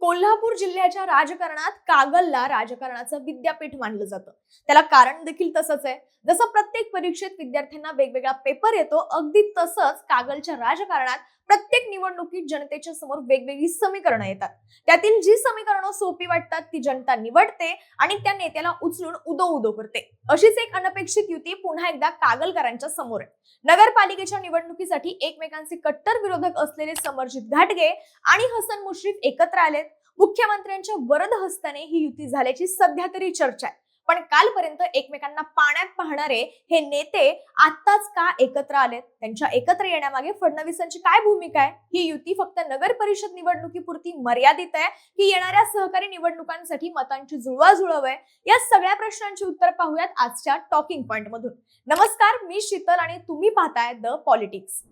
कोल्हापूर जिल्ह्याच्या राजकारणात कागलला राजकारणाचं विद्यापीठ मानलं जातं. त्याला कारण देखील तसंच आहे. जसं प्रत्येक परीक्षेत विद्यार्थ्यांना वेगवेगळा पेपर येतो अगदी तसंच कागलच्या राजकारणात प्रत्येक निवडणुकीत जनतेच्या समोर वेगवेगळी समीकरणं येतात. त्यातील जी समीकरणं सोपी वाटतात ती जनता निवडते आणि त्या नेत्याला उचलून उदो उदो करते. अशीच एक अनपेक्षित युती पुन्हा एकदा कागलकरांच्या समोर आहे. नगरपालिकेच्या निवडणुकीसाठी एकमेकांचे कट्टर विरोधक असलेले समर्जित घाटगे आणि हसन मुश्रीफ एकत्र आलेत. मुख्यमंत्र्यांच्या वरद हस्ताने ही युती झाल्याची सध्या तरी चर्चा आहे. पण कालपर्यंत एकमेकांना पाण्यात पाहणारे हे नेते आत्ताच का एकत्र आलेत? त्यांच्या एकत्र येण्यामागे फडणवीसांची काय भूमिका आहे? ही युती फक्त नगर परिषद निवडणुकीपुरती मर्यादित आहे? की येणाऱ्या सहकारी निवडणुकांसाठी मतांची जुळवाजुळव आहे? या सगळ्या प्रश्नांची उत्तर पाहूयात आजच्या टॉकिंग पॉइंट मधून नमस्कार मी शीतल आणि तुम्ही पाहताय द पॉलिटिक्स.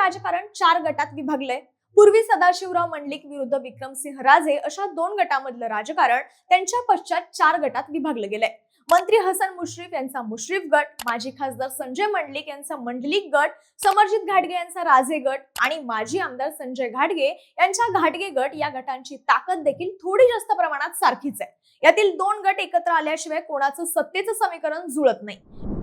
राजकारण चार गटात विभागलंय. पूर्वी सदाशिवराव मंडलिक विरुद्ध विक्रमसिंह राजे अशा दोन गटामधलं राजकारण त्यांच्या पश्चात चार गटात विभागलं गेलंय. मंत्री हसन मुश्रीफ यांचा मुश्रीफ गट माजी खासदार संजय मंडलिक यांचा मंडलिक गट समर्जित घाटगे यांचा राजे गट आणि माजी आमदार संजय घाटगे यांच्या घाटगे गट या गटांची ताकद देखील थोडी जास्त प्रमाणात सारखीच आहे. यातील दोन गट एकत्र आल्याशिवाय कोणाचं सत्तेचं समीकरण जुळत नाही.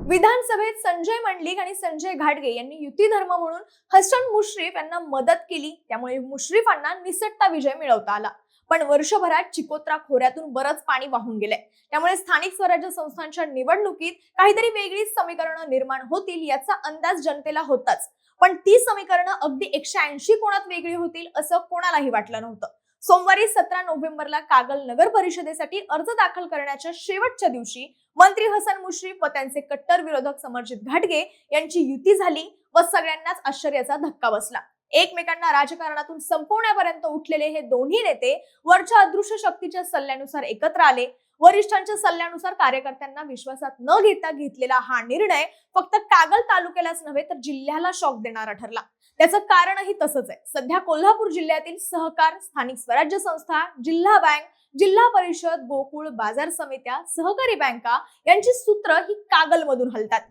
विधानसभेत संजय मंडलिक आणि संजय घाटगे यांनी युती धर्म म्हणून हसन मुश्रीफ यांना मदत केली. त्यामुळे मुश्रीफांना निसटता विजय मिळवता आला. पण वर्षभरात चिकोत्रा खोऱ्यातून बरंच पाणी वाहून गेलंय. त्यामुळे स्थानिक स्वराज्य संस्थांच्या निवडणुकीत काहीतरी वेगळीच समीकरणं निर्माण होतील याचा अंदाज जनतेला होताच. पण ती समीकरणं अगदी एकशे ऐंशी कोणात वेगळी होतील असं कोणालाही वाटलं नव्हतं. सोमवारी सतरा नोव्हेंबरला कागल नगर परिषदेसाठी अर्ज दाखल करण्याच्या शेवटच्या दिवशी मंत्री हसन मुश्रीफ व त्यांचे कट्टर विरोधक समर्जित घाटगे यांची युती झाली व सगळ्यांनाच आश्चर्याचा धक्का बसला. एकमेकांना राजकारणातून संपवण्यापर्यंत उठलेले हे दोन्ही नेते वरच्या अदृश्य शक्तीच्या सल्ल्यानुसार एकत्र आले. वरिष्ठांच्या सल्ल्यानुसार कार्यकर्त्यांना विश्वासात न घेता घेतलेला हा निर्णय फक्त कागल तालुक्यालाच नव्हे तर जिल्ह्याला शॉक देणारा ठरला. त्याचं कारणही तसंच आहे. सध्या कोल्हापूर जिल्ह्यातील सहकार स्थानिक स्वराज्य संस्था जिल्हा बँक जिल्हा परिषद गोकुळ बाजार समित्या सहकारी बँका यांची सूत्र ही कागलमधून हलतात.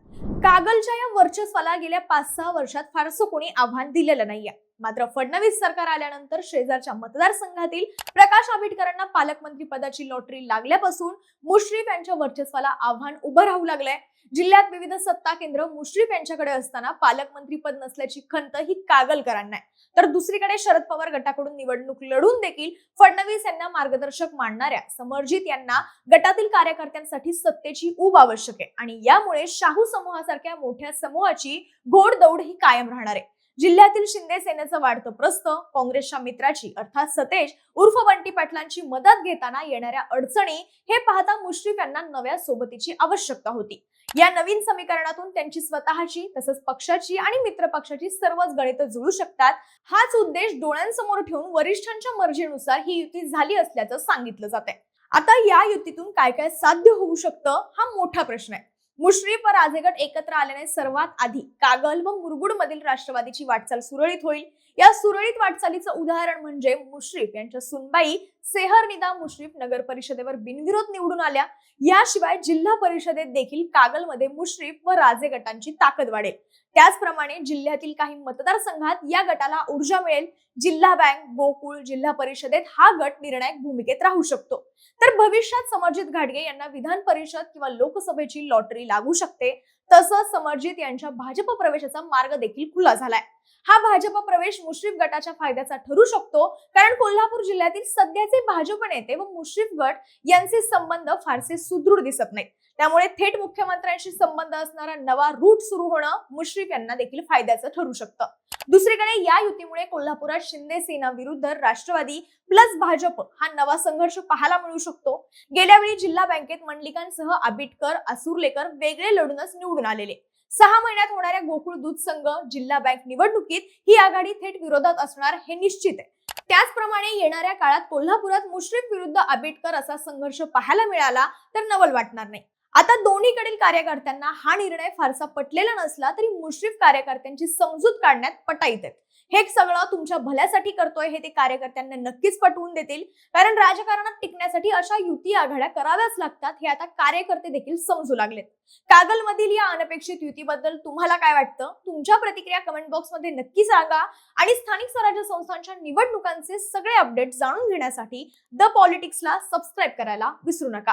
कागलच्या या वर्चस्वाला गेल्या पाच सहा वर्षात फारसं कोणी आव्हान दिलेलं नाहीये. मात्र फडणवीस सरकार आल्यानंतर शेजारच्या मतदारसंघातील प्रकाश आंबेडकरांना पालकमंत्री पदाची लॉटरी लागल्यापासून मुश्रीफ यांच्या वर्चस्वाला आव्हान उभं राहू लागलंय. जिल्ह्यात विविध सत्ता केंद्र मुश्रीफ यांच्याकडे असताना पालकमंत्री पद नसल्याची खंत ही कागलकरांना आहे. तर दुसरीकडे शरद पवार गटाकडून निवडणूक लढून देखील फडणवीस यांना मार्गदर्शक मानणाऱ्या समर्जित यांना गटातील कार्यकर्त्यांसाठी सत्तेची ऊब आवश्यक आहे. आणि यामुळे शाहू समूहासारख्या मोठ्या समूहाची घोडदौड ही कायम राहणार आहे. जिल्ह्यातील शिंदे सेनेचं वाढतं प्रस्त काँग्रेसच्या मित्राची अर्थात सतेज उर्फ बंटी पाटलांची मदत घेताना येणाऱ्या अडचणी हे पाहता मुश्रीफ यांना नव्या सोबतीची आवश्यकता होती. या नवीन समीकरणातून त्यांची स्वतःची तसंच पक्षाची आणि मित्र पक्षाची सर्वच गणित जुळू शकतात. हाच उद्देश डोळ्यांसमोर ठेवून वरिष्ठांच्या मर्जीनुसार ही युती झाली असल्याचं सांगितलं जात आता या युतीतून काय काय साध्य होऊ शकतं हा मोठा प्रश्न आहे. मुश्रीफ व राजेगट एकत्र आल्याने सर्वात आधी कागल व मुरगुड मधील राष्ट्रवादीची वाटचाल सुरळीत होईल. या सुरळीत वाटचालीचं उदाहरण म्हणजे मुश्रीफ यांच्या सुनबाई सेहर निदा मुश्रीफ नगर परिषदेवर बिनविरोध निवडून आल्या. याशिवाय जिल्हा परिषदेत देखील कागलमध्ये मुश्रीफ व राजे गटांची ताकद वाढेल. त्याचप्रमाणे जिल्ह्यातील काही मतदारसंघात या गटाला ऊर्जा मिळेल. जिल्हा बँक गोकुळ जिल्हा परिषदेत हा गट निर्णायक भूमिकेत राहू शकतो. तर भविष्यात समर्जित घाटगे यांना विधान परिषद किंवा लोकसभेची लॉटरी लागू शकते. तसंच समर्जित यांच्या भाजप प्रवेशाचा मार्ग देखील खुला झालाय. हा भाजप प्रवेश मुश्रीफ गटाच्या फायद्याचा ठरू शकतो कारण कोल्हापूर जिल्ह्यातील सध्याचे भाजप नेते व मुश्रीफ गट यांचे संबंध फारसे सुदृढ दिसत नाहीत. त्यामुळे थेट मुख्यमंत्र्यांशी संबंध असणारा नवा रूट सुरू होणं मुश्रीफ यांना देखील फायद्याचं ठरू शकतं. दुसरीकडे या युतीमुळे कोल्हापुरात शिंदे सेना विरुद्ध राष्ट्रवादी प्लस भाजप हा नवा संघर्ष पाहायला मिळू शकतो. गेल्या वेळी जिल्हा बँकेत मंडलिकांसह आबिटकर असुरलेकर वेगळे लढूनच निवडून आलेले. सहा महिन्यात होणाऱ्या गोकुळ दूध संघ जिल्हा बँक निवडणुकीत ही आघाडी थेट विरोधात असणार हे निश्चित आहे. त्याचप्रमाणे येणाऱ्या काळात कोल्हापुरात मुश्रीफ विरुद्ध आंबेडकर असा संघर्ष पाहायला मिळाला तर नवल वाटणार नाही. आता दोन्हीकडील कार्यकर्त्यांना हा निर्णय फारसा पटलेला नसला तरी मुश्रीफ कार्यकर्त्यांची समजूत काढण्यात पटाईत आहेत. हे सगळं तुमच्या भल्यासाठी करतोय हे ते कार्यकर्त्यांना नक्कीच पटवून देतील. कारण राजकारणात टिकण्यासाठी अशा युती आघाड्या कराव्याच लागतात हे आता कार्यकर्ते देखील समजू लागलेत. कागलमधील या अनपेक्षित युतीबद्दल तुम्हाला काय वाटतं? तुमच्या प्रतिक्रिया कमेंट बॉक्समध्ये नक्की सांगा. आणि स्थानिक स्वराज्य संस्थांच्या निवडणुकांचे सगळे अपडेट जाणून घेण्यासाठी द पॉलिटिक्सला सबस्क्राईब करायला विसरू नका.